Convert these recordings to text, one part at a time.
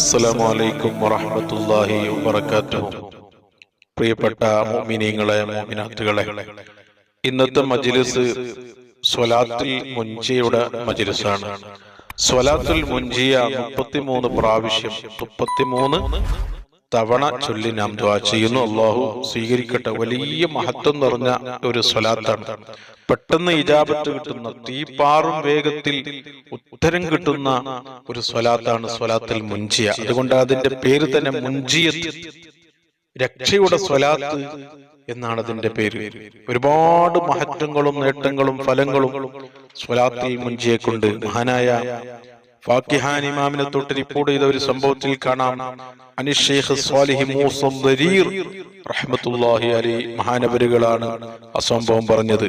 അസ്സലാമു അലൈക്കും വറഹ്മത്തുള്ളാഹി വബറകാതുഹു പ്രിയപ്പെട്ട മുഅ്മിനീങ്ങളെ മുഅ്മിനാത്തുകളെ ഇന്നത്തെ മജ്ലിസ് സ്വലാത്തുൽ മുൻജിയുടെ മജ്ലിസാണ്. സ്വലാത്തുൽ മുൻജിയ മുപ്പത്തിമൂന്ന് പ്രാവശ്യം മുപ്പത്തിമൂന്ന് തവണ ചൊല്ലി നാം ദ്വാ ചെയ്യുന്നു. അള്ളാഹു സ്വീകരിക്കട്ടെ. വലിയ മഹത്വം നിറഞ്ഞ ഒരു സ്വലാത്താണ്. പെട്ടെന്ന് ഇജാബത്ത് കിട്ടുന്ന തീപ്പാറും വേഗത്തിൽ ഉത്തരം കിട്ടുന്ന ഒരു സ്വലാത്താണ് സ്വലാത്തിൽ മുൻജിയ. അതുകൊണ്ട് അതിന്റെ പേര് തന്നെ മുൻജിയത്ത്. രക്ഷയുടെ സ്വലാത്ത് എന്നാണ് അതിന്റെ പേര്. ഒരുപാട് മഹത്വങ്ങളും നേട്ടങ്ങളും ഫലങ്ങളും സ്വലാത്തിൽ മുൻജിയെ കൊണ്ട് മഹാനായ ഫാക്കിഹാൻ ഇമാമിനെ തൊട്ട് റിപ്പോർട്ട് ചെയ്ത ഒരു സംഭവത്തിൽ കാണാം. അനിഷേഖ് സ്വാലിഹി ദരീർ റഹ്മത്തുള്ളാഹി അലി മഹാനവരുകളാണ് ആ സംഭവം പറഞ്ഞത്.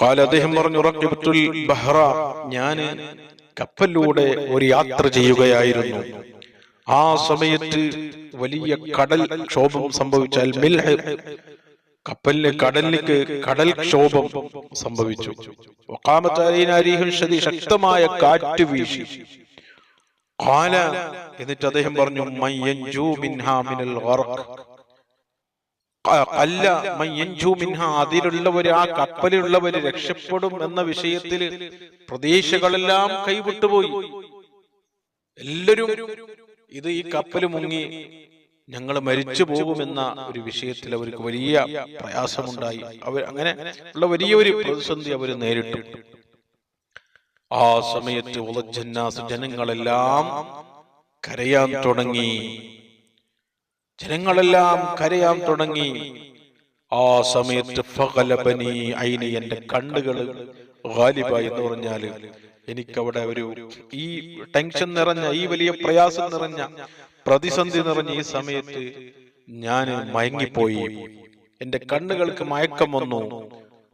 കാല അദ്ദേഹം പറഞ്ഞു റക്കിബത്തുൽ ബഹ്റ ഞാൻ കപ്പലിലൂടെ ഒരു യാത്ര ചെയ്യുകയായിരുന്നു. ആ സമയത്ത് വലിയ കടൽ ക്ഷോഭം സംഭവിച്ചാൽ മിൽഹ് കപ്പലിന് കടലിലേക്ക് കടൽ ക്ഷോഭം സംഭവിച്ചു. ശക്തമായ കാറ്റ് വീശി. ഖാല എന്നിട്ട് അദ്ദേഹം പറഞ്ഞു അല്ല മയ്യഞ്ചു മിൻഹ അതിലുള്ളവർ ആ കപ്പലിലുള്ളവർ രക്ഷപ്പെടും എന്ന വിഷയത്തിൽ പ്രതീക്ഷകളെല്ലാം കൈവിട്ടുപോയി. എല്ലാരും ഇത് ഈ കപ്പൽ മുങ്ങി ഞങ്ങൾ മരിച്ചു പോകുമെന്ന ഒരു വിഷയത്തിൽ അവർക്ക് വലിയ പ്രയാസമുണ്ടായി. അവർ അങ്ങനെ ഉള്ള വലിയൊരു പ്രതിസന്ധി അവർ നേരിട്ടു. ആ സമയത്ത് ഉളജന്നാസ് ജനങ്ങളെല്ലാം കരയാൻ തുടങ്ങി. ജനങ്ങളെല്ലാം കരയാൻ തുടങ്ങി. ആ സമയത്ത് എന്റെ കണ്ണുകൾ ഗാലിബ എന്ന് പറഞ്ഞാൽ എനിക്കവിടെ ഒരു ഈ ടെൻഷൻ നിറഞ്ഞ ഈ വലിയ പ്രയാസം നിറഞ്ഞ പ്രതിസന്ധി നിറഞ്ഞ ഈ സമയത്ത് ഞാൻ മയങ്ങിപ്പോയി. എന്റെ കണ്ണുകൾക്ക് മയക്കം വന്നു.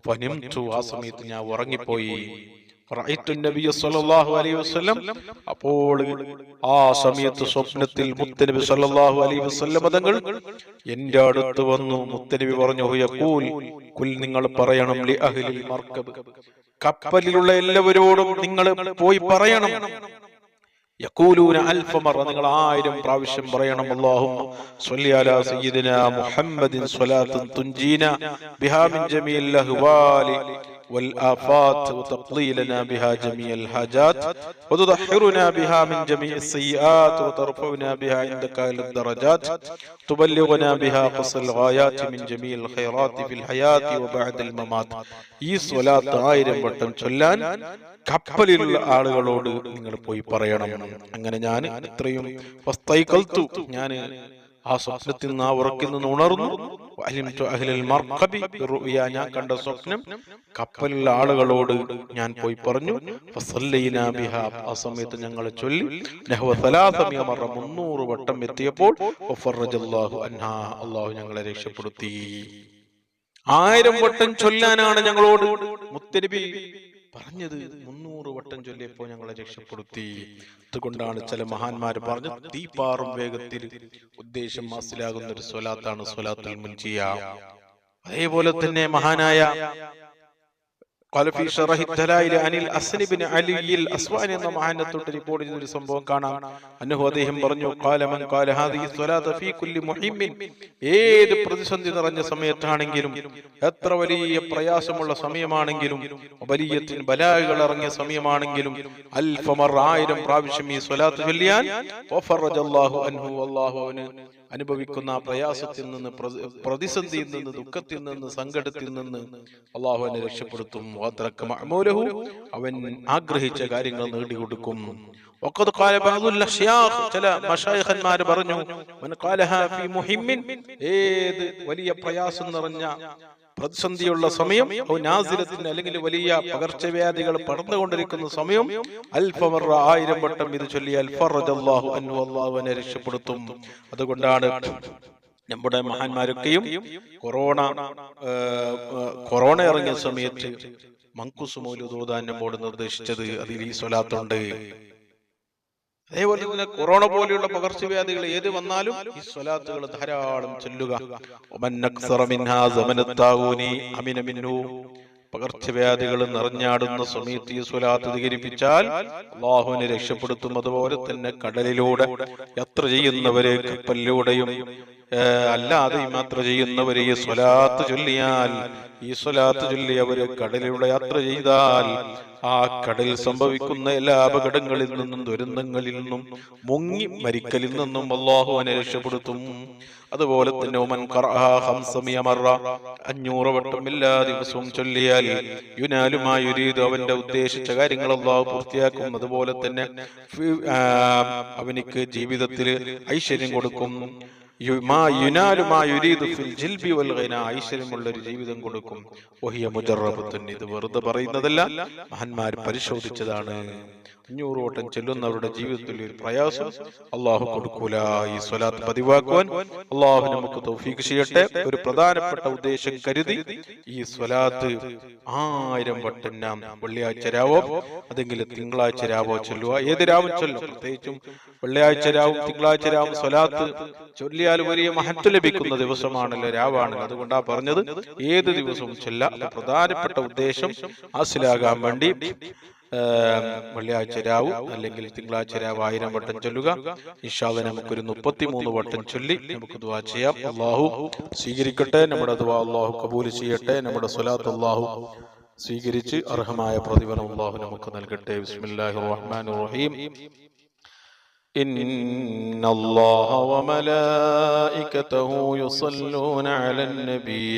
പനിംതു ആ സമയത്ത് ഞാൻ ഉറങ്ങിപ്പോയി. അപ്പോൾ ആ സമയത്ത് സ്വപ്നത്തിൽ മുത്തനബി സല്ലല്ലാഹു അലൈഹി വസ്ലം തങ്ങൾ എന്റെ അടുത്ത് വന്നു. മുത്തനബി പറഞ്ഞു കുൽ നിങ്ങൾ പറയണം ലി അഹ്ലിൽ കപ്പലിലുള്ള എല്ലാവരോടും നിങ്ങൾ പോയി പറയണം. നിങ്ങൾ ആയിരം പ്രാവശ്യം പറയണം. അല്ലാഹുമ്മ സ്വല്ലി അലാ സയ്യിദിനാ മുഹമ്മദിൻ ബിഹാ മിൻ ജമീൽ അഹ്വാലി والآفات وتقضي لنا بها جميع الحاجات وتطهرنا بها من جميع السيئات وترفعنا بها عندك إلى الدرجات تبلغنا بها قصر الغايات من جميع الخيرات في الحياة وبعد الممات ഈ സ്വലാത്ത് ആയിരം വട്ടം ചൊല്ലാൻ കപ്പലിലുള്ള ആളുകളോട് നിങ്ങൾ പോയി പറയണം അങ്ങനെ ഞാൻ ഇത്രയും വസ്തൈകൽത്തു ഞാൻ ആ സ്വപ്നത്തിൽ നിന്ന് ആ ഉറക്കിൽ നിന്ന് ഉണർന്നു. ഞാൻ കണ്ട സ്വപ്നം കപ്പലിലെ ആളുകളോട് ഞാൻ പോയി പറഞ്ഞു ആ സമയത്ത് ഞങ്ങൾ ചൊല്ലി മുന്നൂറ് വട്ടം എത്തിയപ്പോൾ അള്ളാഹു ഞങ്ങളെ രക്ഷപ്പെടുത്തി. ആയിരം വട്ടം ചൊല്ലാനാണ് ഞങ്ങളോട് മുത്തനബി പറഞ്ഞത് മുന്നൂറ് വട്ടം ചൊല്ലിയപ്പോ ഞങ്ങളെ രക്ഷപ്പെടുത്തി. അതുകൊണ്ടാണ് ചില മഹാന്മാർ പറഞ്ഞു തീപ്പാറും വേഗത്തിൽ ഉദ്ദേശം മനസ്സിലാകുന്ന ഒരു സ്വലാത്താണ് സ്വലാത്തുൽ മുൻജിയ അതേപോലെ തന്നെ മഹാനായ قال في شرح الدلائل عن الأسن بن علي الأسواني എന്ന മഹാനെ തൊട്ട് റിപ്പോർട്ട് ചെയ്ത ഒരു സംഭവം കാണാം അന്നഹു അദ്ദേഹം പറഞ്ഞു قال من قال هذه الصلاة في كل مهم ഏത് പ്രതിസന്ധി നിറഞ്ഞ സമയത്താണെങ്കിലും എത്ര വലിയ പ്രയാസമുള്ള സമയമാണെങ്കിലും വലിയത്തിന് ബലാഹുകൾ ഇറങ്ങിയ സമയമാണെങ്കിലും അൽഫമർ ആയിരം പ്രാവശ്യം ഈ സ്വലാത്ത് ചൊല്ലിയാൽ വഫറജല്ലാഹു അൻഹു അല്ലാഹു അവന് അനുഭവിക്കുന്ന ആ പ്രയാസത്തിൽ നിന്ന് പ്രതിസന്ധിയിൽ നിന്ന് ദുഃഖത്തിൽ നിന്ന് സങ്കടത്തിൽ നിന്ന് അള്ളാഹു അവനെ രക്ഷപ്പെടുത്തും. അവൻ ആഗ്രഹിച്ച കാര്യങ്ങൾ നേടിക്കൊടുക്കും. ചില മഷായിഖന്മാര് പറഞ്ഞു ഏത് വലിയ പ്രയാസം നിറഞ്ഞ പ്രതിസന്ധിയുള്ള സമയം അല്ലെങ്കിൽ വലിയ പകർച്ചവ്യാധികൾ പടർന്നുകൊണ്ടിരിക്കുന്ന സമയം അൽഫമറ ആയിരം വട്ടം ഇത് ചൊല്ലിയാൽ ഫറജല്ലാഹു അല്ലാഹു രക്ഷപ്പെടുത്തും. അതുകൊണ്ടാണ് നമ്മുടെ മഹാന്മാരൊക്കെയും കൊറോണ കൊറോണ ഇറങ്ങിയ സമയത്ത് മങ്കുസുമോലു ബോർഡ് നമ്മോട് നിർദ്ദേശിച്ചത് അതിൽ ഈ സ്വലാത്തുണ്ട്. അതേപോലെ തന്നെ കൊറോണ പോലെയുള്ള പകർച്ചവ്യാധികൾ ഏത് വന്നാലും ഈ സ്വലാത്തുകൾ ധാരാളം ചൊല്ലുക. പകർച്ചവ്യാധികൾ നിറഞ്ഞാടുന്ന സമയത്ത് ഈ സ്വലാത്ത് അധികരിപ്പിച്ചാൽ അള്ളാഹുവിനെ രക്ഷപ്പെടുത്തും. അതുപോലെ തന്നെ കടലിലൂടെ യാത്ര ചെയ്യുന്നവരെ കപ്പലിലൂടെയും ഏഹ്, അല്ലാതെയും യാത്ര ചെയ്യുന്നവരെ ഈ സ്വലാത്ത് ചൊല്ലിയാൽ ഈ സ്വലാത്ത് ചൊല്ലി അവർ കടലിലൂടെ യാത്ര ചെയ്താൽ ആ കടലിൽ സംഭവിക്കുന്ന എല്ലാ അപകടങ്ങളിൽ നിന്നും ദുരന്തങ്ങളിൽ നിന്നും മുങ്ങി മരിക്കലിൽ നിന്നും അള്ളാഹുവിനെ രക്ഷപ്പെടുത്തും. അതുപോലെ തന്നെ ഒമൻ അഞ്ഞൂറ് വട്ടം എല്ലാ ദിവസവും ചൊല്ലിയാൽ യുനാലുമായി ഒരു അവന്റെ ഉദ്ദേശിച്ച കാര്യങ്ങൾ അള്ളാഹു പൂർത്തിയാക്കും. അതുപോലെ തന്നെ അവനിക്ക് ജീവിതത്തിൽ ഐശ്വര്യം കൊടുക്കും. ഐശ്വര്യമുള്ള ഒരു ജീവിതം കൊടുക്കും. ഒഹിയ മുജറബത്തുൻ ഇത് വെറുതെ പറയുന്നതല്ല മഹന്മാർ പരിശോധിച്ചതാണ്. അഞ്ഞൂറ് ഓട്ടം ചെല്ലുന്നവരുടെ ജീവിതത്തിൽ ഒരു പ്രയാസം അള്ളാഹു കൊടുക്കൂല. ഈ സ്വലാത്ത് പതിവാക്കുവാൻ അള്ളാഹു നമുക്ക് തൗഫീഖ് ചെയ്യട്ടെ. ഒരു പ്രധാനപ്പെട്ട ഉദ്ദേശം കരുതി ഈ സ്വലാത്ത് ആയിരം വട്ടം നാം വെള്ളിയാഴ്ച രാവോ? അതെങ്കിൽ തിങ്കളാഴ്ച രാവോ ചൊല്ലുക ഏത് രാവും ചൊല്ലും? പ്രത്യേകിച്ചും വെള്ളിയാഴ്ച രാവും തിങ്കളാഴ്ച രാവും സ്വലാത്ത് ചൊല്ലിയാൽ വലിയ മഹത്വ ലഭിക്കുന്ന ദിവസമാണല്ലോ രാവാണല്ലോ അതുകൊണ്ടാ പറഞ്ഞത് ഏത് ദിവസവും ചൊല്ല. പ്രധാനപ്പെട്ട ഉദ്ദേശം ഹാസിലാകാൻ വേണ്ടി വെള്ളിയാഴ്ച രാവ് അല്ലെങ്കിൽ തിങ്കളാഴ്ച രാവ് ആയിരം വട്ടം ചൊല്ലുക ഇഷാദ് നമുക്കൊരു മുപ്പത്തിമൂന്ന് വട്ടം ചൊല്ലി നമുക്ക് ദുവാ ചെയ്യാം അള്ളാഹു സ്വീകരിക്കട്ടെ നമ്മുടെ ദുവാ അള്ളാഹു കബൂൽ ചെയ്യട്ടെ നമ്മുടെ സ്വലാത്ത് അള്ളാഹു സ്വീകരിച്ച് അർഹമായ പ്രതിഫലം അള്ളാഹു നമുക്ക് നൽകട്ടെ ബിസ്മില്ലാഹി റഹ്മാൻ റഹീം إن الله وملائكته يصلون على النبي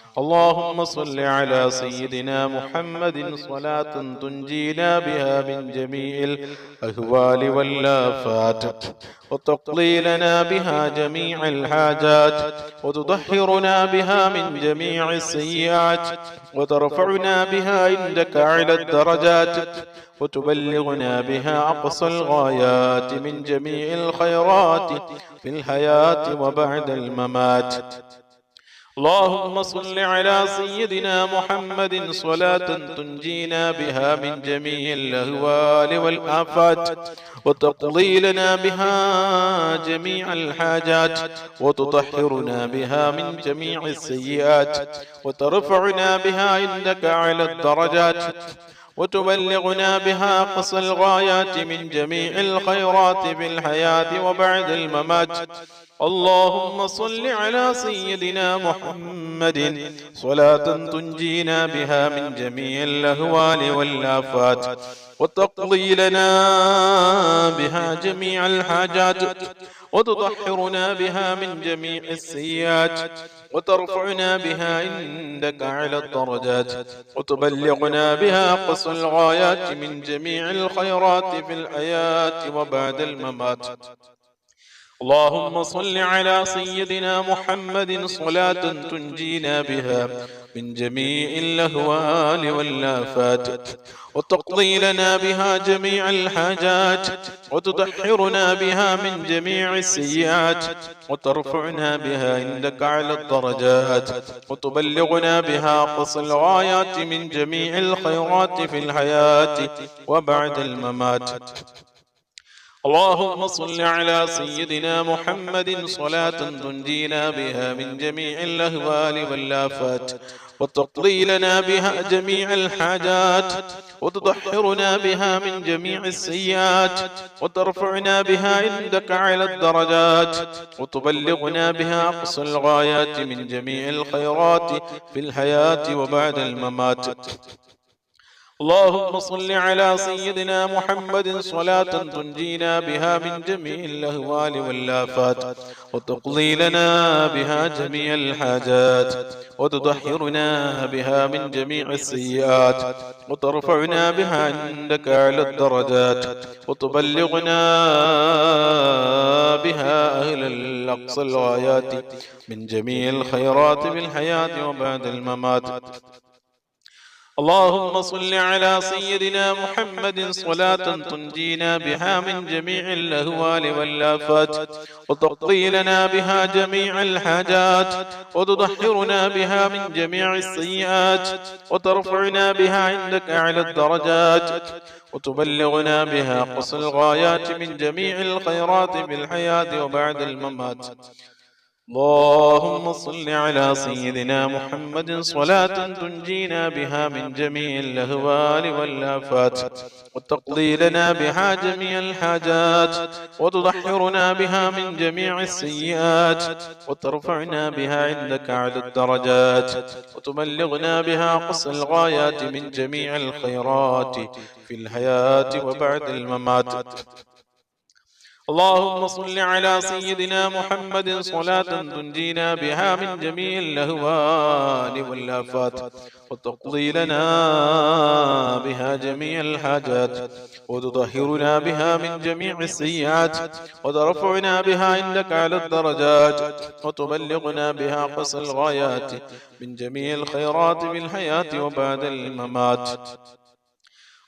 اللهم صل على سيدنا محمد صلاة تنجينا بها من جميع الأهوال والآفات وتقضي لنا بها جميع الحاجات. وتطهرنا بها من جميع السيئات. وترفعنا بها عندك أعلى الدرجات. وتبلغنا بها أقصى الغايات من جميع الخيرات في الحياة وبعد الممات. اللهم صل على سيدنا محمد صلاة تنجينا بها من جميع الأهوال والآفات وتقضي لنا بها جميع الحاجات وتطهرنا بها من جميع السيئات وترفعنا بها عندك على الدرجات وتبلغنا بها قصى الغايات من جميع الخيرات في الحياة وبعد الممات. اللهم صل على سيدنا محمد. صلاة تنجينا بها من جميع الأهوال والآفات. وتقضي لنا بها جميع الحاجات. وتطهرنا بها من جميع السيئات. وترفعنا بها عندك على الدرجات. وتبلغنا بها قصى الغايات من جميع الخيرات في الحياة وبعد الممات. اللهم صل على سيدنا محمد صلاة تنجينا بها. من جميع الأهوال والآفات. وتقضي لنا بها جميع الحاجات. وتطهرنا بها من جميع السيئات. وترفعنا بها عندك على الدرجات. وتبلغنا بها قصى الغايات من جميع الخيرات في الحياة وبعد الممات. اللهم صل على سيدنا محمد صلاة تنجينا بها من جميع الأهوال والآفات وتقضي لنا بها جميع الحاجات وتطهرنا بها من جميع السيئات وترفعنا بها عندك على الدرجات وتبلغنا بها أقصى الغايات من جميع الخيرات في الحياة وبعد الممات. اللهم صل على سيدنا محمد صلاة تنجينا بها من جميع الأهوال والآفات وتقضي لنا بها جميع الحاجات وتطهرنا بها من جميع السيئات وترفعنا بها عندك على الدرجات وتبلغنا بها أهل الأقصى الغايات من جميع الخيرات في الحياة وبعد الممات. اللهم صل على سيدنا محمد صلاة تنجينا بها من جميع الأهوال والآفات وتقضي لنا بها جميع الحاجات وتطهرنا بها من جميع السيئات وترفعنا بها عندك أعلى الدرجات وتبلغنا بها قص الغايات من جميع الخيرات بالحياة وبعد الممات. اللهم صل على سيدنا محمد صلاة تنجينا بها من جميع الأهوال والآفات. وتقضي لنا بها جميع الحاجات. وتطهرنا بها من جميع السيئات. وترفعنا بها عندك على الدرجات. وتبلغنا بها قص الغايات من جميع الخيرات. في الحياة وبعد الممات. اللهم صل على سيدنا محمد صلاة تنجينا بها من جميع الأهوال والآفات. وتقضي لنا بها جميع الحاجات. وتطهرنا بها من جميع السيئات. وترفعنا بها عندك على الدرجات. وتبلغنا بها قص الغايات. من جميع الخيرات في الحياة وبعد الممات.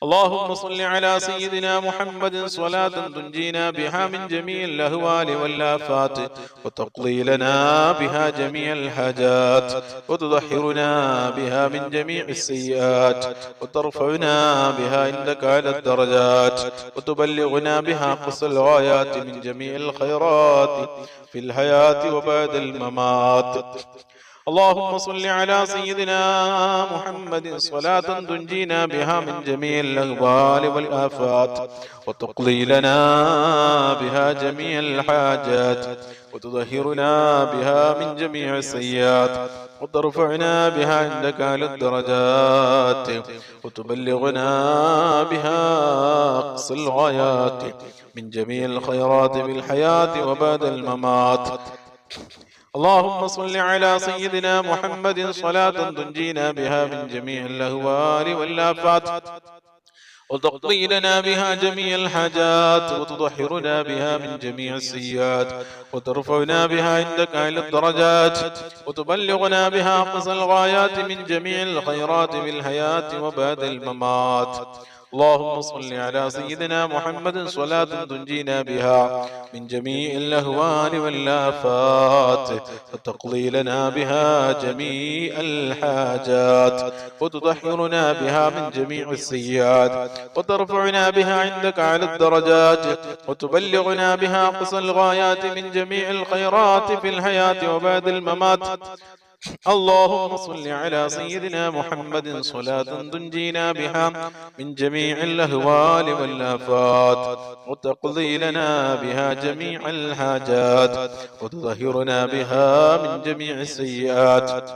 اللهم صل على سيدنا محمد صلاة تنجينا بها من جميع الأهوال والآفات وتقضي لنا بها جميع الحاجات. وتطهرنا بها من جميع السيئات. وترفعنا بها عندك على الدرجات. وتبلغنا بها قص الغايات من جميع الخيرات. في الحياة وبعد الممات. اللهم صل على سيدنا محمد صلاة تنجينا بها من جميع الأهوال والآفات. وتقضي لنا بها جميع الحاجات. وتظهرنا بها من جميع السيئات. وترفعنا بها عندك على الدرجات. وتبلغنا بها أقصى الغايات. من جميع الخيرات بالحياة وبعد الممات. اللهم صل على سيدنا محمد صلاة تنجينا بها من جميع الأهوال والآفات. وتقضي لنا بها جميع الحاجات وتطهرنا بها من جميع السيئات. وترفعنا بها عندك على الدرجات. وتبلغنا بها أقصى الغايات من جميع الخيرات في الحياة وبعد الممات. اللهم صل على سيدنا محمد صلاة تنجينا بها من جميع الأهوال والآفات وتقضي لنا بها جميع الحاجات وتطهرنا بها من جميع السيئات وترفعنا بها عندك على الدرجات وتبلغنا بها قصى الغايات من جميع الخيرات في الحياة وبعد الممات اللهم صل على سيدنا محمد صلاة تنجينا بها من جميع الأهوال والآفات. وتقضي لنا بها جميع الحاجات. وتظهرنا بها من جميع السيئات.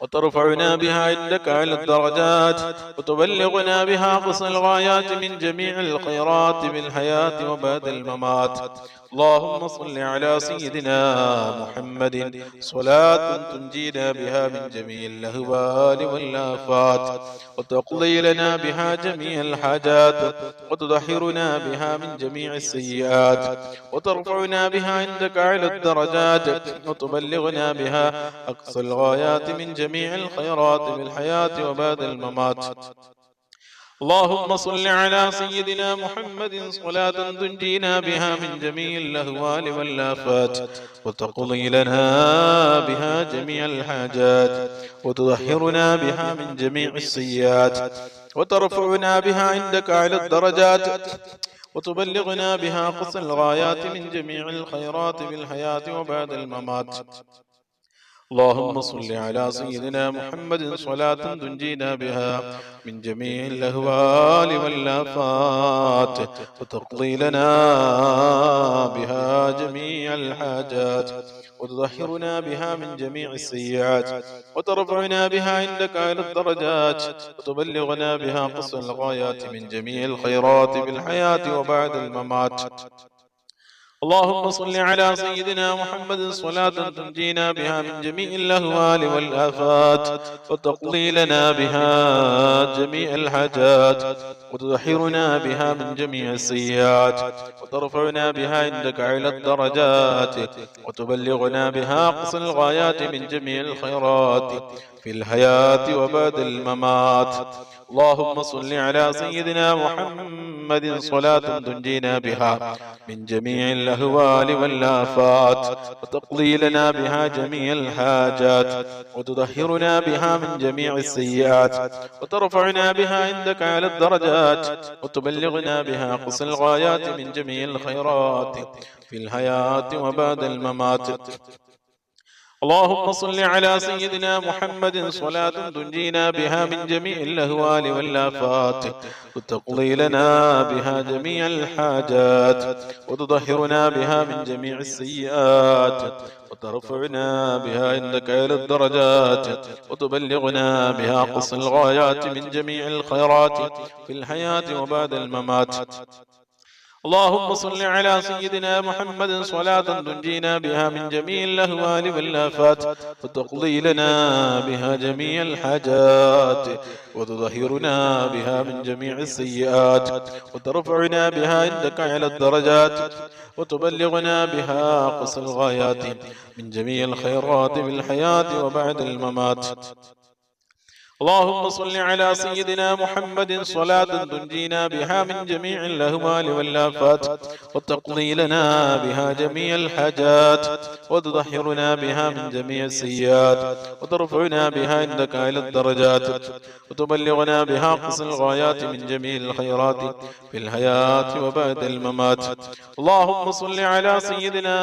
وترفعنا بها عندك على الدرجات. وتبلغنا بها قصى الغايات من جميع الخيرات. بالحياة وبعد الممات. اللهم صل على سيدنا محمد. صلاة تنجينا بها من جميع الأهوال والآفات. وتقضي لنا بها جميع الحاجات. وتطهرنا بها من جميع السيئات. وترفعنا بها عندك على الدرجات. وتبلغنا بها أقصى الغايات من جميع الخيرات في الحياة وبعد الممات. اللهم صل على سيدنا محمد صلاة تنجينا بها من جميع الأهوال والآفات وتقضي لنا بها جميع الحاجات وتطهرنا بها من جميع السيئات وترفعنا بها عندك على الدرجات وتبلغنا بها قص الغايات من جميع الخيرات في الحياة وبعد الممات. اللهم صل على سيدنا محمد صلاة تنجينا بها من جميع الأهوال والآفات وتقضي لنا بها جميع الحاجات وتطهرنا بها من جميع السيئات وترفعنا بها عندك على الدرجات وتبلغنا بها قص الغايات من جميع الخيرات في الحياة وبعد الممات. اللهم صل على سيدنا محمد صلاة تنجينا بها من جميع الأهوال والآفات. وتقضي لنا بها جميع الحاجات. وتدحرنا بها من جميع السيئات. وترفعنا بها عندك على الدرجات. وتبلغنا بها أقصى الغايات من جميع الخيرات. في الحياة وبعد الممات. اللهم صل على سيدنا محمد صلاة تنجينا بها. من جميع الأهوال والآفات. وتقضي لنا بها جميع الحاجات. وتطهرنا بها من جميع السيئات. وترفعنا بها عندك على الدرجات. وتبلغنا بها قص الغايات من جميع الخيرات. في الحياة وبعد الممات. اللهم صل على سيدنا محمد صلاة تنجينا بها من جميع الأهوال والآفات. وتقضي لنا بها جميع الحاجات. وتطهرنا بها من جميع السيئات. وترفعنا بها عندك إلى الدرجات. وتبلغنا بها قص الغايات من جميع الخيرات. في الحياة وبعد الممات. اللهم صل على سيدنا محمد صلاة تنجينا بها من جميع الأهوال والآفات وتقضي لنا بها جميع الحاجات. وتظهرنا بها من جميع السيئات. وترفعنا بها عندك على الدرجات. وتبلغنا بها قصى الغايات من جميع الخيرات في الحياة وبعد الممات. اللهم صل على سيدنا محمد صلاة تنجينا بها من جميع الأهوال والآفات وتقضي لنا بها جميع الحاجات. وتطهرنا بها من جميع السيئات. وترفعنا بها عندك إلى الدرجات. وتبلغنا بها قص الغايات من جميع الخيرات في الحياة وبعد الممات. اللهم صل على سيدنا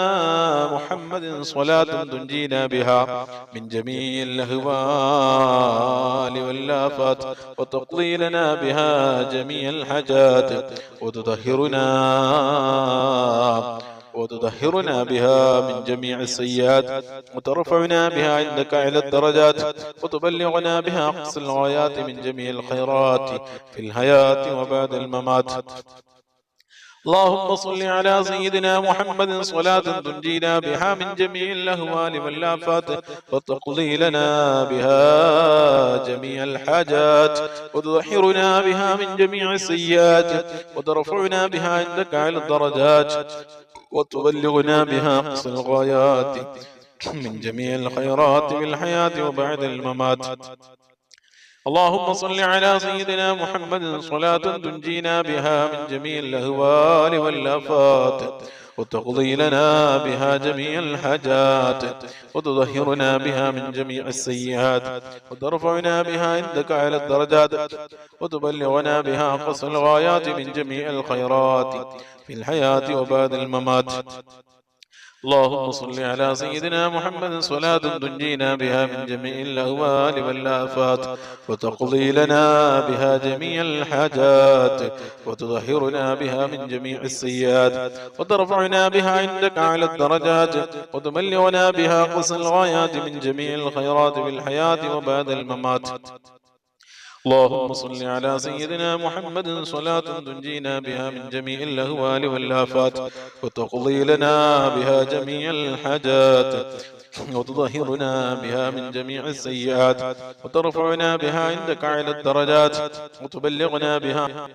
محمد صلاة تنجينا بها من جميع الأهوال الأهوال والآفات وتقضي لنا بها جميع الحاجات وتطهرنا وتطهرنا بها من جميع السيئات وترفعنا بها عندك إلى الدرجات وتبلغنا بها أقصى الغايات من جميع الخيرات في الحياة وبعد الممات. اللهم صل على سيدنا محمد صلاة تنجينا بها من جميع الأهوال والآفات وتقضي لنا بها جميع الحاجات. وتظهرنا بها من جميع السيئات. وترفعنا بها عندك على الدرجات. وتبلغنا بها أقصى الغايات. من جميع الخيرات في الحياة وبعد الممات. اللهم صل على سيدنا محمد صلاة تنجينا بها من جميع الأهوال والآفات وتقضي لنا بها جميع الحاجات وتظهرنا بها من جميع السيئات وترفعنا بها عندك على الدرجات وتبلغنا بها قصر الغايات من جميع الخيرات في الحياة وبعد الممات. اللهم صل على سيدنا محمد صلاة تنجينا بها من جميع الأهوال والآفات. وتقضي لنا بها جميع الحاجات. وتظهرنا بها من جميع السيئات. وترفعنا بها عندك على الدرجات. وتبلغنا بها قصى الغايات من جميع الخيرات في الحياة وبعد الممات. اللهم صل على سيدنا محمد صلاة تنجينا بها من جميع الأهوال والآفات وتقضي لنا بها جميع الحاجات. وتظهرنا بها من جميع السيئات. وترفعنا بها عندك على الدرجات. وتبلغنا بها